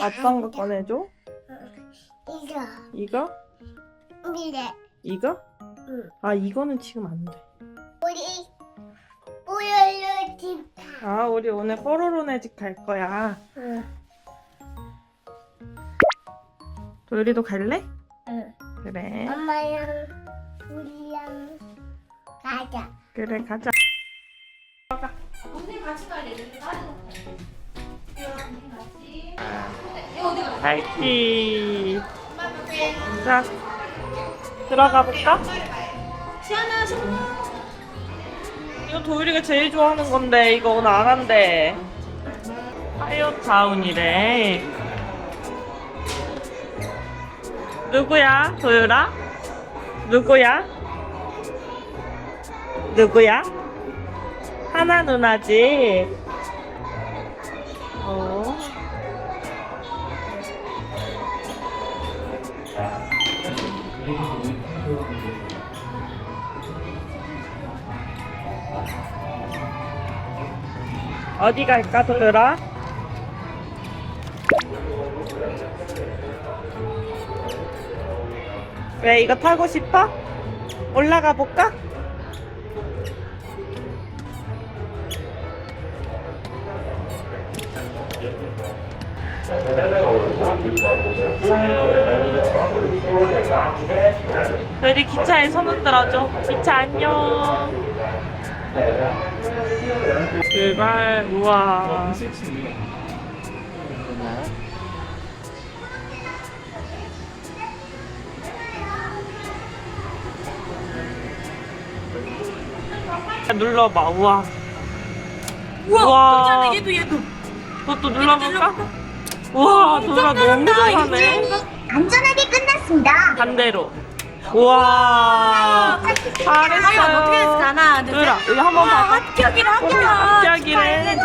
어떤 거. 꺼내줘? 이거 이거? 이래 이거? 응. 아 이거는 지금 안 돼. 우리 우열로 집 아 우리 오늘 뽀로로네 집 갈 거야. 응. 도율이도 갈래? 응. 그래. 엄마랑 우리랑 가자 그래 가자. 갈기. 자 들어가 볼까? 시아나 손 이거 도율이가 제일 좋아하는 건데 이거 오늘 안 한대. 하이어타운이래. 누구야, 도율아? 누구야? 누구야? 하나 누나지. 어디 갈까, 도율아? 왜 이거 타고 싶어? 올라가 볼까? 우리 기차에 손 흔 들어줘. 기차 안녕. 제발, 우와. 눌러봐, 우와. 우와 우와. 얘도 얘도 그것도 눌러볼까? 우와, 도라 너무 잘하네. 안전하게 끝났습니다 반대로. 우와. 과연 어떻게 잘했어요. 됐을까 하나 도라, 둘셋 여기 한번 봐봐. 합격이래 합격 합격이래.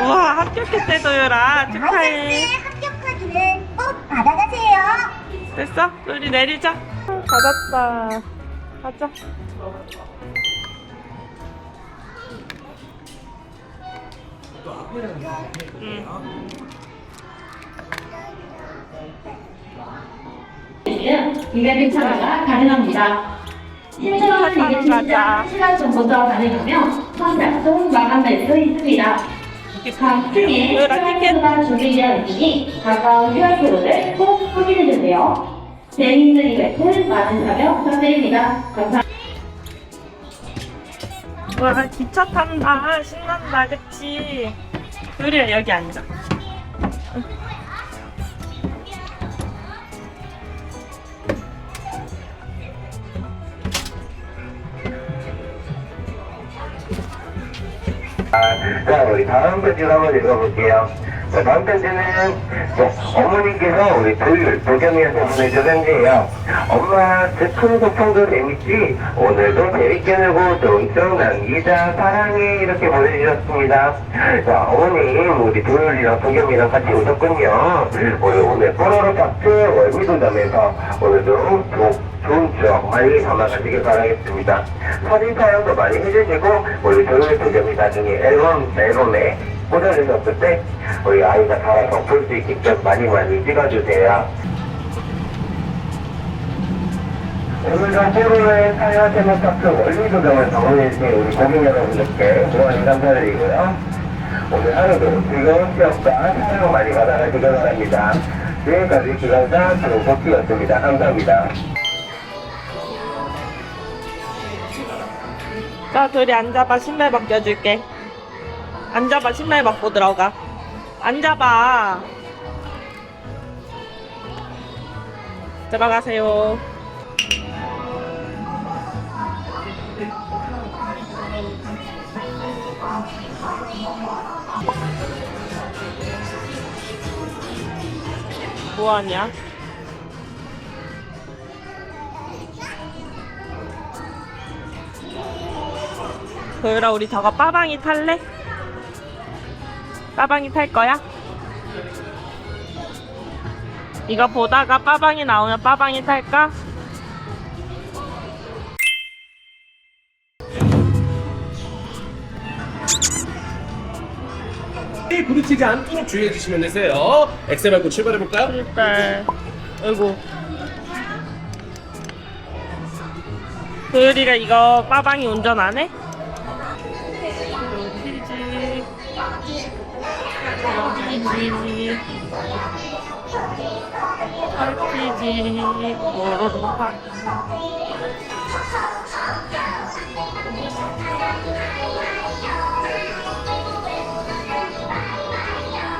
우와, 합격했대, 도열아. 축하해. 합격카드를 꼭 받아가세요 됐어? 우리 내리자. 받았다. 가자. 응. 이벤트 참여가 가능합니다. 신청하는 이벤트 가자. 시작 1시간 전부터 가능하며 선착순 마감될 수 있습니다. 각 층에 티켓. 시간표가 준비되어 있으니 가까운 QR코드를 꼭 확인해주세요. 재미있는 이벤트 많은 참여 부탁드립니다. 감사합니다. 와, 기차 탄다. 신난다, 그치? 우리 여기 앉아. 자, 우리 다음 편지 한번 읽어볼게요. 자, 다음 편지는 자, 어머니께서 우리 도율, 도겸이한테 편지예요. 엄마, 제품 소풍도 재밌지? 오늘도 재밌게 놀고 추억 남기자. 사랑해. 이렇게 보내주셨습니다. 자, 어머님, 우리 도율이랑 도겸이랑 같이 오셨군요. 오늘, 오늘 뽀로로 파트 월미도점에서 오늘도 조, 좋은 추억 많이 담아가시길 바라겠습니다. 사진 촬영도 많이 해주시고 우리 조용히 도겸이 나중에 앨범 앨범에 꽂아주셨을 때 우리 아이가 살아서 볼 수 있게끔 많이 많이 찍어주세요. 오늘도 뽀로로의 사연 제목학교 월미도점을 방문해주신 우리 고객 여러분들께 무한 감사드리고요. 오늘 하루도 즐거운 취업과 사연 많이 받아가시길 바랍니다. 지금까지 기강사 조복기였습니다. 감사합니다. 자, 둘이 앉아봐. 신발 벗겨줄게. 앉아봐. 신발 벗고 들어가. 앉아봐. 들어가세요. 뭐하냐? 도율아 우리 저거 빠방이 탈래? 빠방이 탈 거야? 이거 보다가 빠방이 나오면 빠방이 탈까? 부딪히지 않도록 주의해 주시면 되세요. 엑셀 밟고 출발해 볼까요? 출발. 아이고. 도율이가 이거 빠방이 운전 안 해? 치즈. 오로로 파.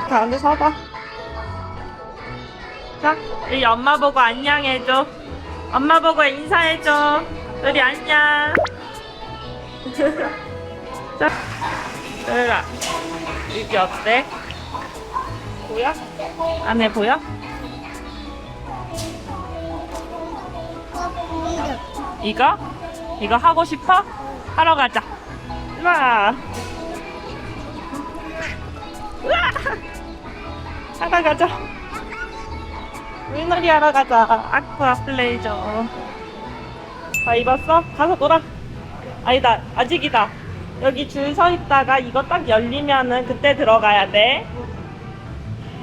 가운데 서봐. 자, 우리 엄마 보고 안녕해줘. 엄마 보고 인사해줘. 우리 안녕. 자, 으라. 여기 어때? 보여? 안에 보여? 이거? 이거 하고 싶어? 하러 가자. 우와. 우와. 하러 가자. 물놀이 하러 가자. 아쿠아 플레이죠. 다 입었어? 가서 놀아. 아니다. 아직이다. 여기 줄 서 있다가 이거 딱 열리면은 그때 들어가야 돼.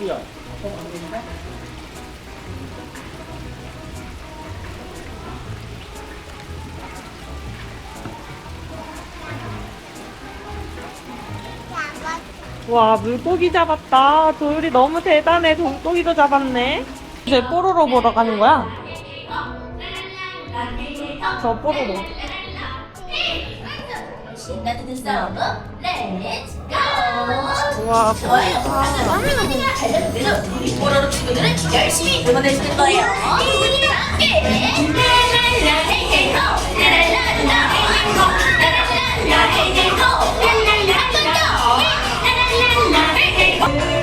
chưa không ăn cơm khác 와 물고기 잡았다. 도율이 너무 대단해. 동고기도 잡았네. 이제 뽀로로 보러 가는 거야? 저 뽀로로. 신나는 싸움 렛츠 고! 와, 좋아요. 달려들어 우리 뽀로로 친구들은 열심히 응원해 줄 거예요. 우리가 함께 라라라헤헤 호 라라라라 헤헤 호 라라라라 헤헤 호 라라라 啊。